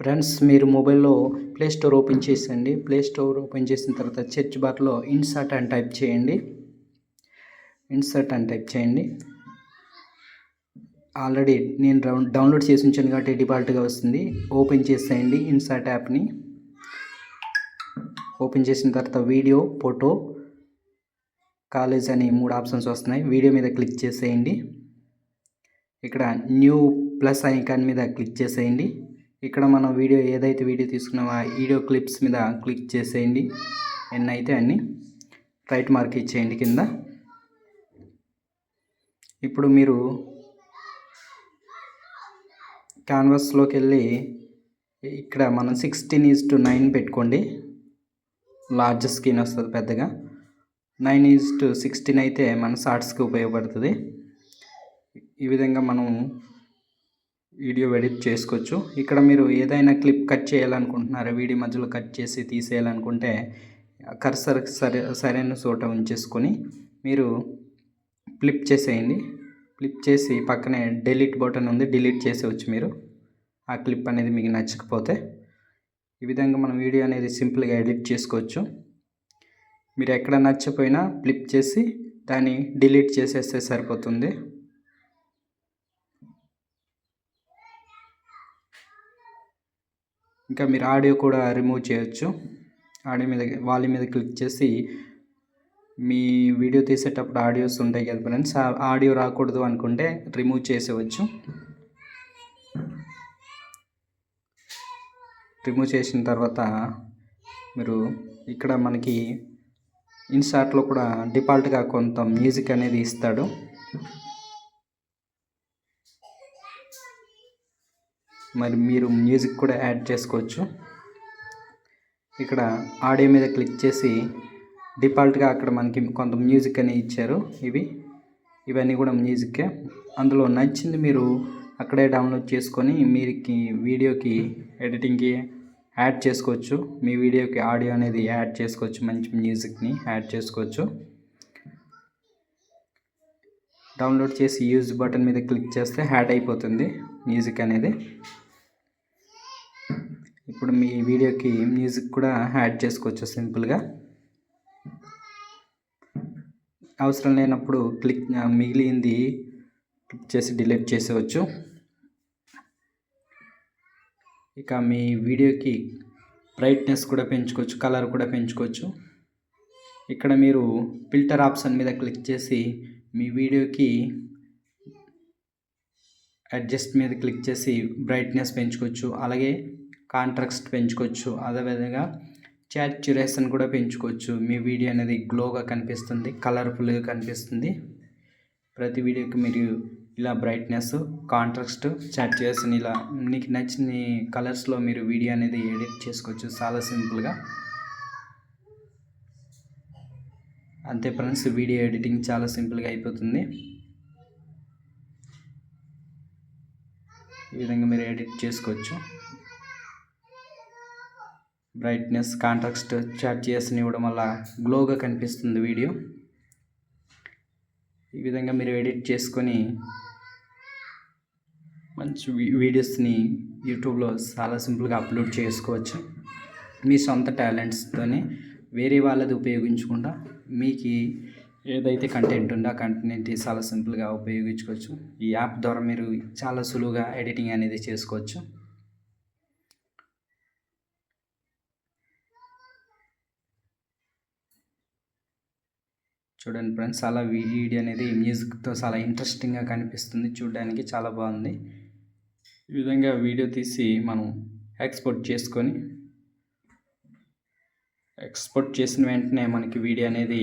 Friends మీరు మొబైల్లో play store open చేసేయండి. ప్లే స్టోర్ ఓపెన్ చేసిన తర్వాత సెర్చ్ బార్లో ఇన్సర్ట్ అని టైప్ చేయండి. ఇన్సర్ట్ అని టైప్ చేయండి. ఆల్రెడీ నేను డౌన్లోడ్ చేసి ఉంచాను కాబట్టి డిఫాల్ట్గా వస్తుంది. ఓపెన్ చేసేయండి ఇన్సర్ట్ యాప్ని. ఓపెన్ చేసిన తర్వాత వీడియో ఫోటో కాలేజ్ అని మూడు ఆప్షన్స్ వస్తున్నాయి. వీడియో మీద క్లిక్ చేసేయండి. ఇక్కడ న్యూ ప్లస్ ఐకాన్ మీద క్లిక్ చేసేయండి. ఇక్కడ మనం వీడియో ఏదైతే వీడియో తీసుకున్నామో ఆ వీడియో క్లిప్స్ మీద క్లిక్ చేసేయండి. ఎన్ని అయితే అన్ని రైట్ మార్క్ ఇచ్చేయండి కింద. ఇప్పుడు మీరు క్యాన్వాస్లోకి వెళ్ళి ఇక్కడ మనం సిక్స్టీన్ ఈజ్ టు నైన్ పెట్టుకోండి. లార్జ్ స్క్రీన్ వస్తుంది పెద్దగా. నైన్ ఈజ్ టు సిక్స్టీన్ అయితే మన షార్ట్స్కి ఉపయోగపడుతుంది. ఈ విధంగా మనం వీడియో ఎడిట్ చేసుకోవచ్చు. ఇక్కడ మీరు ఏదైనా క్లిప్ కట్ చేయాలనుకుంటున్నారో వీడియో మధ్యలో కట్ చేసి తీసేయాలనుకుంటే కర్సర్ సరే సరైన చోట ఉంచేసుకొని మీరు ఫ్లిప్ చేసేయండి. ఫ్లిప్ చేసి పక్కనే డిలీట్ బటన్ ఉంది డిలీట్ చేసేవచ్చు మీరు. ఆ క్లిప్ అనేది మీకు నచ్చకపోతే ఈ విధంగా మనం వీడియో అనేది సింపుల్గా ఎడిట్ చేసుకోవచ్చు. మీరు ఎక్కడ నచ్చపోయినా ఫ్లిప్ చేసి దాన్ని డిలీట్ చేసేస్తే సరిపోతుంది. ఇంకా మీరు ఆడియో కూడా రిమూవ్ చేయొచ్చు. ఆడియో మీద వాల్యూమ్ మీద క్లిక్ చేసి మీ వీడియో తీసేటప్పుడు ఆడియోస్ ఉంటాయి కదా ఫ్రెండ్స్ ఆ ఆడియో రాకూడదు అనుకుంటే రిమూవ్ చేసేవచ్చు రిమూవ్ చేసిన తర్వాత మీరు ఇక్కడ మనకి ఇన్స్టార్ట్లో కూడా డిఫాల్ట్గా కొంత మ్యూజిక్ అనేది ఇస్తాడు. మరి మీరు మ్యూజిక్ కూడా యాడ్ చేసుకోవచ్చు. ఇక్కడ ఆడియో మీద క్లిక్ చేసి డిఫాల్ట్గా అక్కడ మనకి కొంత మ్యూజిక్ అని ఇచ్చారు ఇవి. ఇవన్నీ కూడా మ్యూజిక్కే అందులో నచ్చింది మీరు అక్కడే డౌన్లోడ్ చేసుకొని మీరుకి వీడియోకి ఎడిటింగ్కి యాడ్ చేసుకోవచ్చు. మీ వీడియోకి ఆడియో అనేది యాడ్ చేసుకోవచ్చు. మంచి మ్యూజిక్ని యాడ్ చేసుకోవచ్చు. డౌన్లోడ్ చేసి యూజ్ బటన్ మీద క్లిక్ చేస్తే యాడ్ అయిపోతుంది మ్యూజిక్ అనేది. ఇప్పుడు మీ వీడియోకి మ్యూజిక్ కూడా యాడ్ చేసుకోవచ్చు సింపుల్గా అవసరం లేనప్పుడు క్లిక్ మిగిలింది క్లిక్ చేసి డిలీట్ చేసేవచ్చు. ఇక మీ వీడియోకి బ్రైట్నెస్ కూడా పెంచుకోవచ్చు కలర్ కూడా పెంచుకోవచ్చు. ఇక్కడ మీరు ఫిల్టర్ ఆప్షన్ మీద క్లిక్ చేసి మీ వీడియోకి అడ్జస్ట్ మీద క్లిక్ చేసి బ్రైట్నెస్ పెంచుకోవచ్చు. అలాగే కాంట్రాక్స్ట్ పెంచుకోవచ్చు. అదేవిధంగా చాచురేషన్ కూడా పెంచుకోవచ్చు. మీ వీడియో అనేది గ్లోగా కనిపిస్తుంది కలర్ఫుల్గా కనిపిస్తుంది. ప్రతి వీడియోకి మీరు ఇలా బ్రైట్నెస్ కాంట్రాక్స్ట్ చాట్ చాచురేషన్ ఇలా మీకు నచ్చిన కలర్స్లో మీరు వీడియో అనేది ఎడిట్ చేసుకోవచ్చు. చాలా సింపుల్గా. అంతే ఫ్రెండ్స్ వీడియో ఎడిటింగ్ చాలా సింపుల్గా అయిపోతుంది. ఈ విధంగా మీరు ఎడిట్ చేసుకోవచ్చు. బ్రైట్నెస్ కాంట్రాక్స్ట్ చాట్ చేసి ఇవ్వడం వల్ల గ్లోగా కనిపిస్తుంది వీడియో ఈ విధంగా మీరు ఎడిట్ చేసుకొని మంచి వీడియోస్ని యూట్యూబ్లో చాలా సింపుల్గా అప్లోడ్ చేసుకోవచ్చు. మీ సొంత టాలెంట్స్తోనే వేరే వాళ్ళది ఉపయోగించకుండా మీకు ఏదైతే కంటెంట్ ఉందో ఆ కంటెంట్ చాలా సింపుల్గా ఉపయోగించుకోవచ్చు. ఈ యాప్ ద్వారా మీరు చాలా సులువుగా ఎడిటింగ్ అనేది చేసుకోవచ్చు. చూడండి ఫ్రెండ్స్ చాలా వీడియో అనేది మ్యూజిక్తో చాలా ఇంట్రెస్టింగ్గా కనిపిస్తుంది. చూడడానికి చాలా బాగుంది. ఈ విధంగా వీడియో తీసి మనం ఎక్స్పోర్ట్ చేసుకొని ఎక్స్పోర్ట్ చేసిన వెంటనే మనకి వీడియో అనేది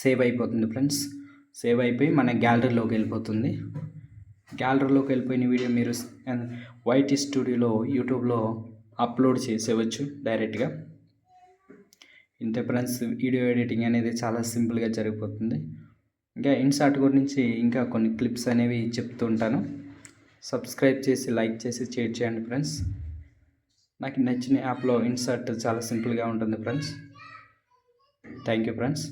సేవ్ అయిపోతుంది ఫ్రెండ్స్. సేవ్ అయిపోయి మన గ్యాలరీలోకి వెళ్ళిపోతుంది. గ్యాలరీలోకి వెళ్ళిపోయిన వీడియో మీరు వైట్ స్టూడియోలో యూట్యూబ్లో అప్లోడ్ చేసేవచ్చు డైరెక్ట్గా ఇంతే ఫ్రెండ్స్ వీడియో ఎడిటింగ్ అనేది చాలా సింపుల్గా జరిగిపోతుంది. ఇంకా ఇన్సార్ట్ గురించి ఇంకా కొన్ని క్లిప్స్ అనేవి చెప్తూ ఉంటాను. సబ్స్క్రైబ్ చేసి లైక్ చేసి షేర్ చేయండి ఫ్రెండ్స్. నాకు నచ్చిన యాప్లో ఇన్సర్ట్ చాలా సింపుల్గా ఉంటుంది ఫ్రెండ్స్. Thank you friends.